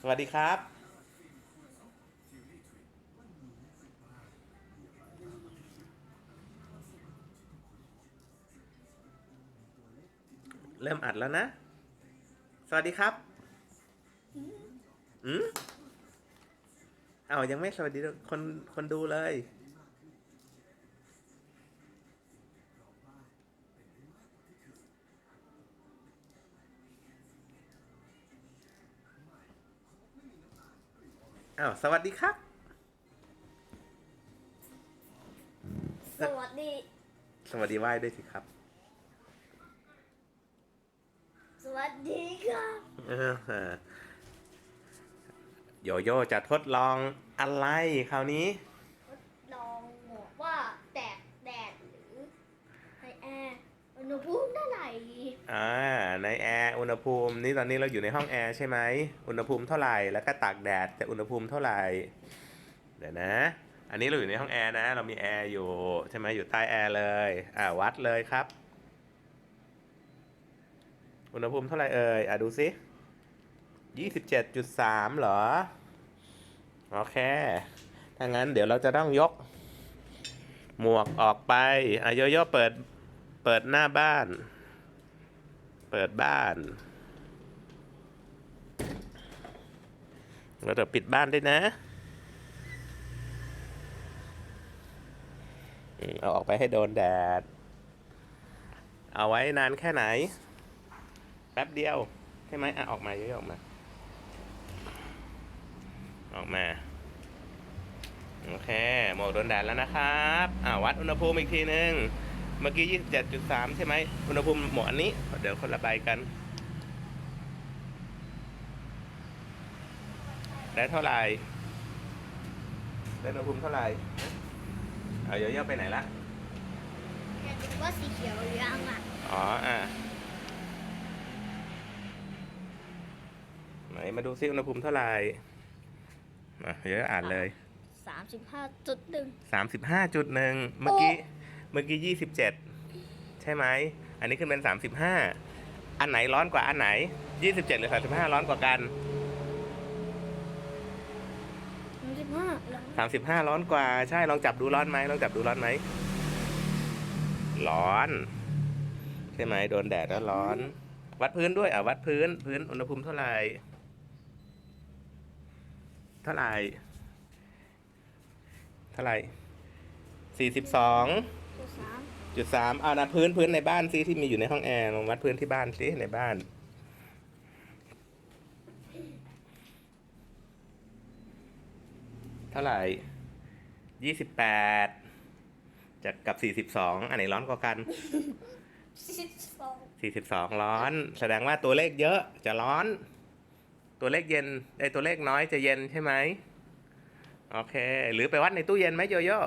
สวัสดีครับเริ่มอัดแล้วนะ สวัสดีครับ อืมเอายังไม่สวัสดีคนคนดูเลย อ้าว สวัสดีครับ สวัสดี สวัสดีไหว้ด้วยสิครับ สวัสดีครับเออโยโย่จะทดลองอะไรคราวนี้ ลองบอกว่าแดดแดดหรือไอแอร์ อุณหภูมิเท่าไหร่อ่าในแอร์อุณหภูมินี่ตอนนี้เราอยู่ในห้องแอร์ใช่ไหมอุณหภูมิเท่าไหร่แล้วก็ตากแดดจะอุณหภูมิเท่าไหร่เดี๋ยวนะ อันนี้เราอยู่ในห้องแอร์นะ เรามีแอร์อยู่ใช่ไหมอยู่ใต้แอร์เลยอ่าวัดเลยครับ อุณหภูมิเท่าไหร่เอ่ยอะดูสิยี่สิบเจ็ดจุดสามเหรอโอเคถ้างั้นเดี๋ยวเราจะต้องยก หมวกออกไปอะโยโย่เปิด เปิดหน้าบ้าน เปิดบ้านเราจะปิดบ้านด้วยนะ เอาออกไปให้โดนแดด เอาไว้นานแค่ไหน แป๊บเดียว ใช่ไหมอะ ออกมาเยอะๆออกมา ออกมาโอเค หมวกโดนแดดแล้วนะครับ อ่าวัดอุณหภูมิอีกทีหนึ่ง เมื่อกี้ 27.3 ใช่ไหมอุณหภูมิหมวกอันนี้ เดี๋ยวคนละใบกัน ได้เท่าไหร่ ได้อุณหภูมิเท่าไหร่เอาเยอะๆไปไหนละอยากดูว่าสีเขียวหรือยังอะอ๋อ อะไหนมาดูซิอุณหภูมิเท่าไหร่อะเดี๋ยวอ่านเลยสามสิบห้าจุดหนึ่งสามสิบห้าจุดหนึ่งเมื่อกี้ เมื่อกี้ยี่สิบเจ็ดใช่ไหม อันนี้ขึ้นเป็นสามสิบห้าอันไหนร้อนกว่าอันไหนยี่สิบเจ็ดหรือสามสิบห้าร้อนกว่ากันสามสิบห้าแล้วสามสิบห้าร้อนกว่า ใช่ ลองจับดูร้อนไหมลองจับดูร้อนไหม ร้อน ใช่ไหมโดนแดดแล้วร้อน วัดพื้นด้วยอะวัดพื้น พื้นอุณหภูมิเท่าไหร่ เท่าไหร่ เท่าไหร่สี่สิบสอง จุดสามจุดสามเอานะพื้นพื้นในบ้านซิที่มีอยู่ในห้องแอร์ลองวัดพื้นที่บ้านซิในบ้าน เท่าไหร่ยี่สิบแปดจากกับสี่สิบสองอันไหนร้อนกว่ากันสิบสองสี่สิบสองร้อน แสดงว่าตัวเลขเยอะจะร้อน ตัวเลขเย็นไอยตัวเลขน้อยจะเย็นใช่ไหมโอเค หรือไปวัดในตู้เย็นไหมโยโย่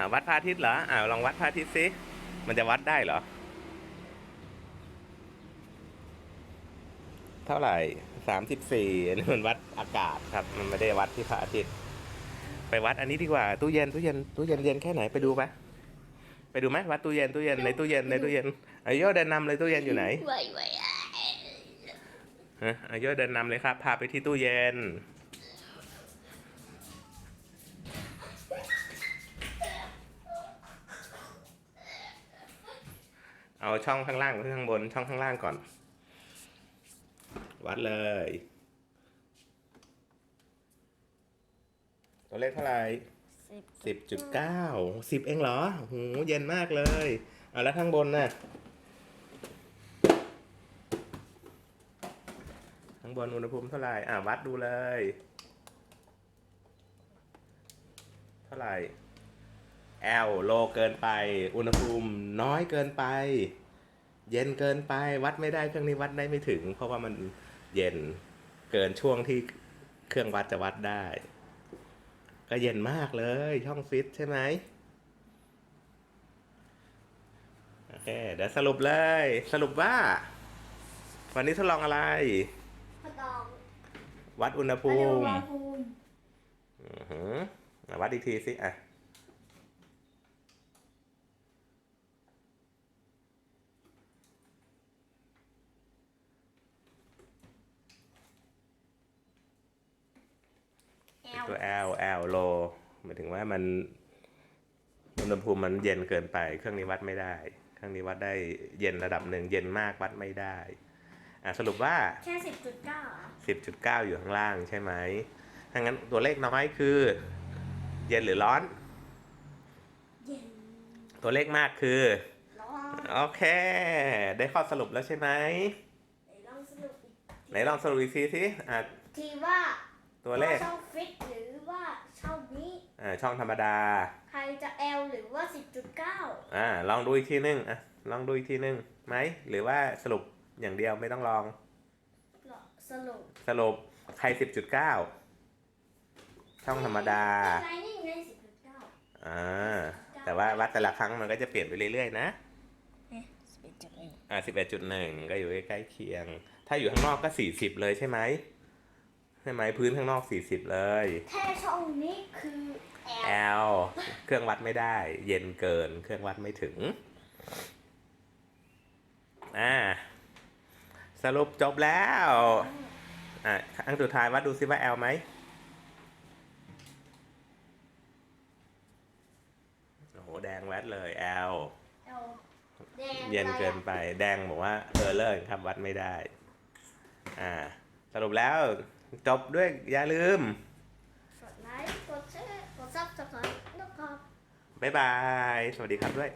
อ่าวัดพระอาทิตย์เหรออ่าลองวัดพระอาทิตย์สิมันจะวัดได้เหรอ เท่าไหร่สามสิบสี่อันนี้มันวัดอากาศครับ มันไม่ได้วัดที่พระอาทิตย์ ไปวัดอันนี้ดีกว่า ตู้เย็นตู้เย็นตู้เย็นเย็นแค่ไหนไปดูไหมไปดูไหมวัดตู้เย็นตู้เย็นในตู้เย็นในตู้เย็นอายุเดินนำเลยตู้เย็นอยู่ไหนไหวไหวอะฮะอายุเดินนำเลยครับ พาไปที่ตู้เย็น เอาช่องข้างล่างกับข้างบนช่องข้างล่างก่อน วัดเลย ตัวเลขเท่าไหร่สิบจุดเก้าสิบเองเหรอโหเย็นมากเลยเอาแล้วข้างบนน่ะข้างบนอุณหภูมิเท่าไหร่อ่าวัดดูเลย เท่าไหร่ L โลเกินไป อุณหภูมิน้อยเกินไป เย็นเกินไปวัดไม่ได้เครื่องนี้วัดได้ไม่ถึง เพราะว่ามันเย็นเกินช่วงที่เครื่องวัดจะวัดได้ ก็เย็นมากเลยช่องฟิตใช่ไหมโอเคเดี๋ยวสรุปเลย สรุปว่า วันนี้ทดลองอะไรพอดอง วัดอุณหภูอุณมิหภูมิอือหืออะวัดอีกทีสิอะ ตัว L L low หมายถึงว่ามันอุณหภูมิมันเย็นเกินไป เครื่องนี้วัดไม่ได้ เครื่องนี้วัดได้เย็นระดับหนึ่งเย็นมากวัดไม่ได้อะสรุปว่าแค่สิบจุดเก้าอะ10.9อยู่ข้างล่างใช่ไหมถ้างั้นตัวเลขน้อยคือ เย็นหรือร้อน เย็น ตัวเลขมากคือ ร้อน โอเค ได้ข้อสรุปแล้วใช่ไหมไหนลองสรุปอีกไหนลองสรุปอีกทีสิอะทีว่า ตัวเลขช่องฟิตหรือว่าช่องนี้อ่าช่องธรรมดา ใครจะ L หรือว่าสิบจุดเก้าอ่าลองดูอีกทีนึงอะลองดูอีกทีนึงไหมหรือว่าสรุปอย่างเดียวไม่ต้องลอง สรุปสรุปใคร 10.9 ช่องธรรมดาอะไรนี่ไงสิบจุดเก้าอ่าแต่ว่าวัดแต่ละครั้งมันก็จะเปลี่ยนไปเรื่อยๆนะสิบเอ็ดจุดหนึ่งอ่า11.1ก็อยู่ใกล้ๆเคียง ถ้าอยู่ข้างนอกก็40เลยใช่ไหม ใช่ไหมพื้นข้างนอก 40 เลยแค่ช่องนี้คือ L L เครื่องวัดไม่ได้ เย็นเกิน เครื่องวัดไม่ถึง อ่า สรุปจบแล้ว อะครั้งสุดท้ายวัดดูซิว่า L ไหม โอ้โห แดงแวดเลย L L แดงเย็นเกินไป แดงบอกว่าเออเลิกครับวัดไม่ได้ อ่า สรุปแล้ว จบด้วยอย่าลืม กดไลค์ กดแชร์ กดซับสไครต์นะครับบ๊ายบาย สวัสดีครับด้วย